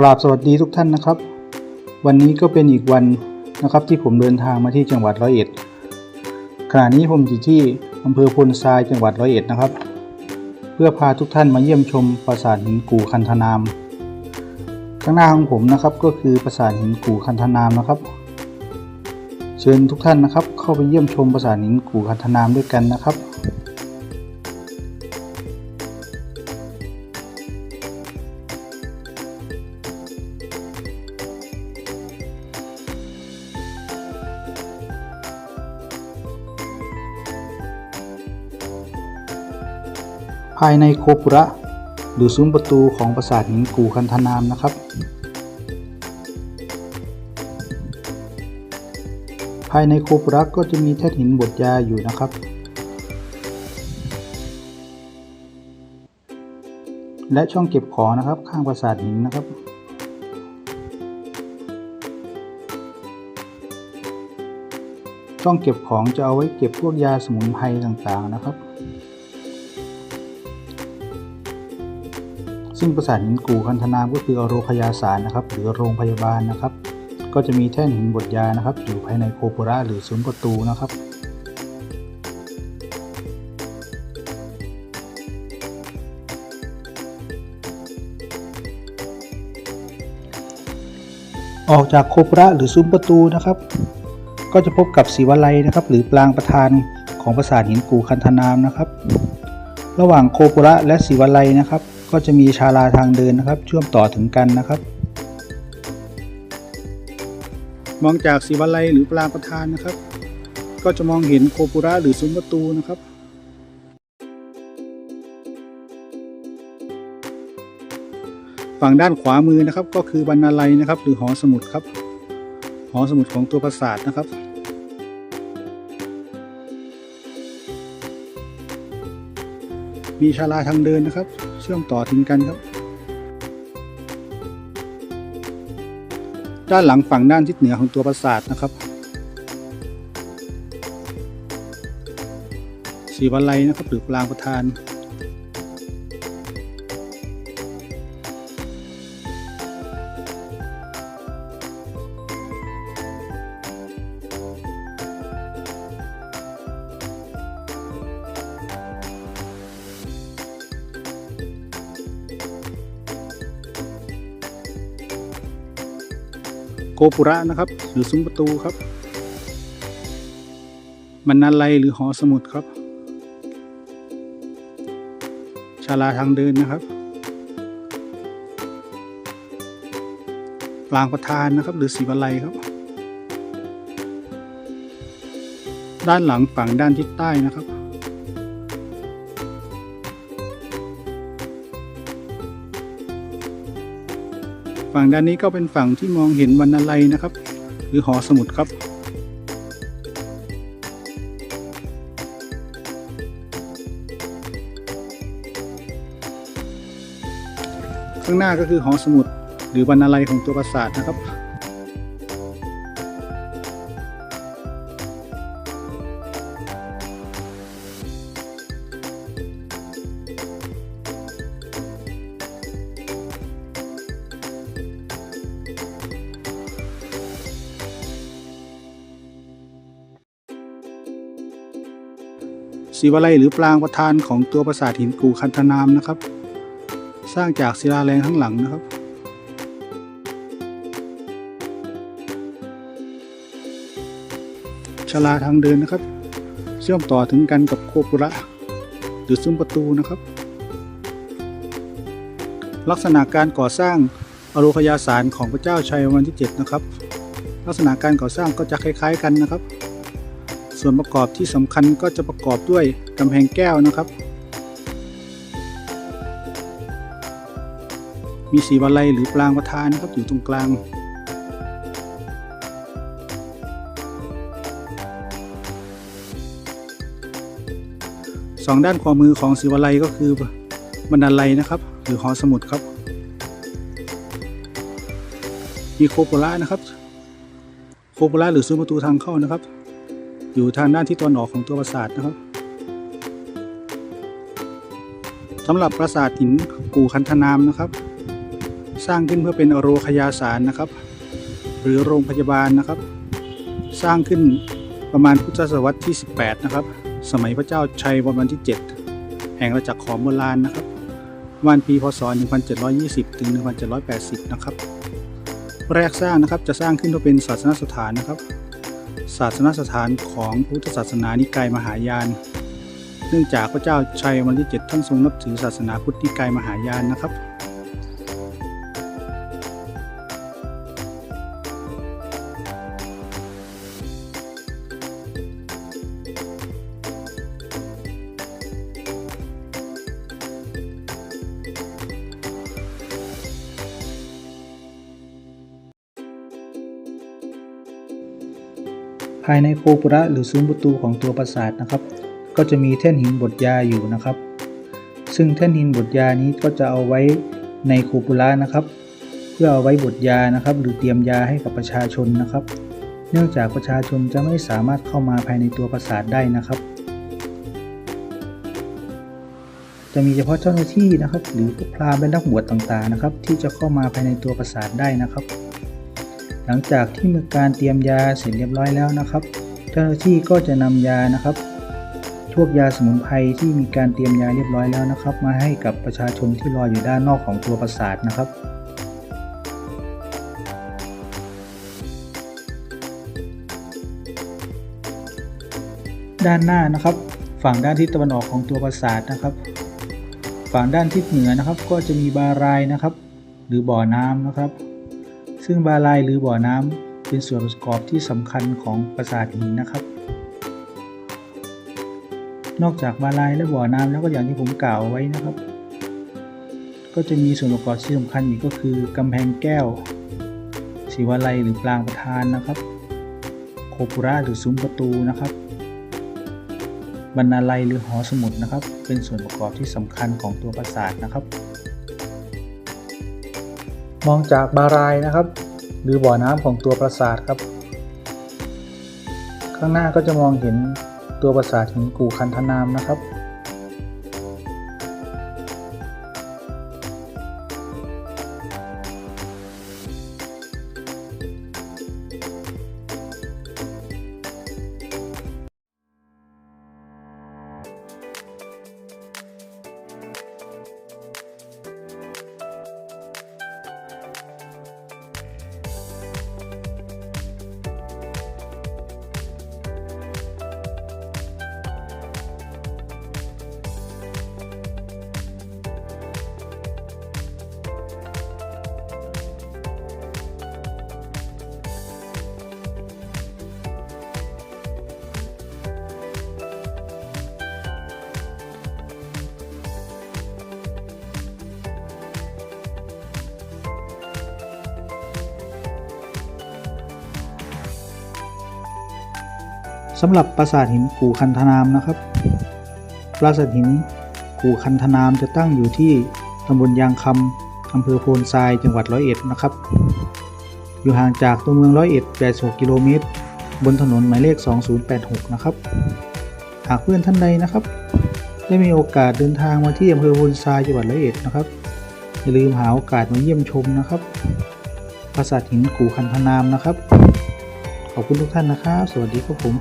กราบสวัสดีทุกท่านนะครับ วันนี้ก็เป็นอีกวันนะครับที่ผมเดินทางมาที่จังหวัดร้อยเอ็ดขณะนี้ผมอยู่ที่อำเภอพลทรายจังหวัดร้อยเอ็ดนะครับ เพื่อพาทุกท่านมาเยี่ยมชมปราสาทหินกู่คันธนาม ข้างหน้าของผมนะครับก็คือปราสาทหินกู่คันธนามนะครับ เชิญทุกท่านนะครับ เข้าไปเยี่ยมชมปราสาทหินกู่คันธนามด้วยกันนะครับ ภายในโคปุระ หรือซุ้มประตูของปราสาทหินกูคันธนามนะครับ ภายในโคปุระก็จะมีแท่นหินบดยาอยู่นะครับ และช่องเก็บของนะครับข้างปราสาทหินนะครับช่องเก็บของจะเอาไว้เก็บพวกยาสมุนไพรต่างๆนะครับ ซึ่งปราสาทหินกู่คันธนามก็คืออโรคยาสารนะครับ หรือโรงพยาบาลนะครับ ก็จะมีแท่นหินบดยานะครับ อยู่ภายในโคปุระหรือซุ้มประตูนะครับออกจากโคปุระหรือซุ้มประตูนะครับ ก็จะพบกับศิวาลัยนะครับ หรือปรางประธานของปราสาทหินกูคันธนามนะครับ ระหว่างโคปุระและศิวาลัยนะครับ ก็จะมีชาลาทางเดินนะครับเชื่อมต่อถึงกันนะครับ มองจากศิวาลัยหรือปราประธานนะครับ ก็จะมองเห็นโคปุระหรือซุ้มประตูนะครับฝั่งด้านขวามือนะครับก็คือบรรณาลัยนะครับ หรือหอสมุดครับ หอสมุดของตัวปราสาทนะครับ มีชาลาทางเดินนะครับ ชื่อมต่อถึงกันครับ ด้านหลังฝั่งด้านทิศเหนือของตัวปราสาทนะครับสีวัลไลนะครับหรือปรางประธาน โกปุระนะครับหรือซุ้มประตูครับมันนาลัยหรือหอสมุดครับชาลาทางเดินนะครับรางประธานนะครับ หรือสีวลัยครับ ด้านหลังฝั่งด้านทิศใต้นะครับ ฝั่งด้านนี้ก็เป็นฝั่งที่มองเห็นวันอะไรนะครับ หรือหอสมุดครับ ข้างหน้าก็คือหอสมุดหรือวันอะไรของตัวปราสาทนะครับ ศิวาลัยหรือปรางประธานของตัวปราสาทหินกูคันธนามนะครับ สร้างจากศิลาแรงข้งหลังนะครับชลาทางเดินนะครับ เชื่อมต่อถึงกันกับโคปุระหรือซุ้มประตูนะครับ ลักษณะการก่อสร้างอโรคยาสารของพระเจ้าชัยวันที่ 7 นะครับ ลักษณะการก่อสร้างก็จะคล้าย ๆ กันนะครับ ส่วนประกอบที่สำคัญก็จะประกอบด้วยกำแพงแก้วนะครับ มีสีวาลัยหรือปรางประธานนะครับอยู่ตรงกลาง สองด้านขวามือของสีวาลัยก็คือบรรณาลัยนะครับ หรือหอสมุดครับ มีโคโปล่านะครับโคโปล่าหรือซุ้มประตูทางเข้านะครับ อยู่ทางด้านที่ตะวันออกของตัวปราสาทนะครับสำหรับปราสาทหินกู่คันธนามนะครับ สร้างขึ้นเพื่อเป็นโรงพยาสารนะครับ หรือโรงพยาบาลนะครับ สร้างขึ้นประมาณพุทธศตวรรษที่ 18 นะครับ สมัยพระเจ้าชัยวรมันที่ 7 แห่งราชาขอมโบราณนะครับประมาณปีพศ 1720 ถึง 1780 นะครับ แรกสร้างนะครับจะสร้างขึ้นเพื่อเป็นศาสนสถานนะครับ ศาสนสถานของพุทธศาสนานิกายมหายาน เนื่องจากพระเจ้าชัยวันที่ 7 ท่านทรงนับถือศาสนาพุทธนิกายมหายานนะครับ ภายในโคปุระหรือซุ้มประตูของตัวปราสาทนะครับ ก็จะมีแท่นหินบดยาอยู่นะครับ ซึ่งแท่นหินบดยานี้ก็จะเอาไว้ในโคปุระนะครับ เพื่อเอาไว้บดยานะครับ หรือเตรียมยาให้กับประชาชนนะครับ เนื่องจากประชาชนจะไม่สามารถเข้ามาภายในตัวปราสาทได้นะครับ จะมีเฉพาะเจ้าหน้าที่นะครับ หรือพราหมณ์และนักบวชต่างๆนะครับ ที่จะเข้ามาภายในตัวปราสาทได้นะครับ หลังจากที่มีการเตรียมยาเสร็จเรียบร้อยแล้วนะครับ เจ้าหน้าที่ก็จะนำยานะครับพวกยาสมุนไพรที่มีการเตรียมยาเรียบร้อยแล้วนะครับ มาให้กับประชาชนที่รออยู่ด้านนอกของตัวปราสาทนะครับด้านหน้านะครับ ฝั่งด้านทิศตะวันออกของตัวปราสาทนะครับ ฝั่งด้านทิศเหนือนะครับ ก็จะมีบารายนะครับ หรือบ่อน้ำนะครับ ซึ่งบาลายหรือบ่อน้ำเป็นส่วนประกอบที่สำคัญของปราสาทหินนะครับ นอกจากบาลายและบ่อน้ำแล้วก็อย่างที่ผมกล่าวไว้นะครับ ก็จะมีส่วนประกอบที่สำคัญอีกก็คือกำแพงแก้วศิวาลัยหรือปรางประธานนะครับ โคปุระหรือซุ้มประตูนะครับบรรณาลัยหรือหอสมุดนะครับ เป็นส่วนประกอบที่สำคัญของตัวปราสาทนะครับ มองจากบารายนะครับ หรือบ่อน้ำของตัวปราสาทครับ ข้างหน้าก็จะมองเห็นตัวปราสาทหินกู่คันธนามนะครับ สำหรับปราสาทหินกู่คันธนามนะครับ ปราสาทหินกู่คันธนามจะตั้งอยู่ที่ตำบลยางคำอำเภอโพนทรายจังหวัดร้อยเอ็ดนะครับ อยู่ห่างจากตัวเมืองร้อยเอ็ด86กิโลเมตร บนถนนหมายเลข 2086 นะครับ หากเพื่อนท่านใดนะครับ ได้มีโอกาสเดินทางมาที่อำเภอโพนทรายจังหวัดร้อยเอ็ดนะครับ อย่าลืมหาโอกาสมาเยี่ยมชมนะครับ ปราสาทหินกู่คันธนามนะครับ ขอบคุณทุกท่านนะครับ สวัสดีครับผม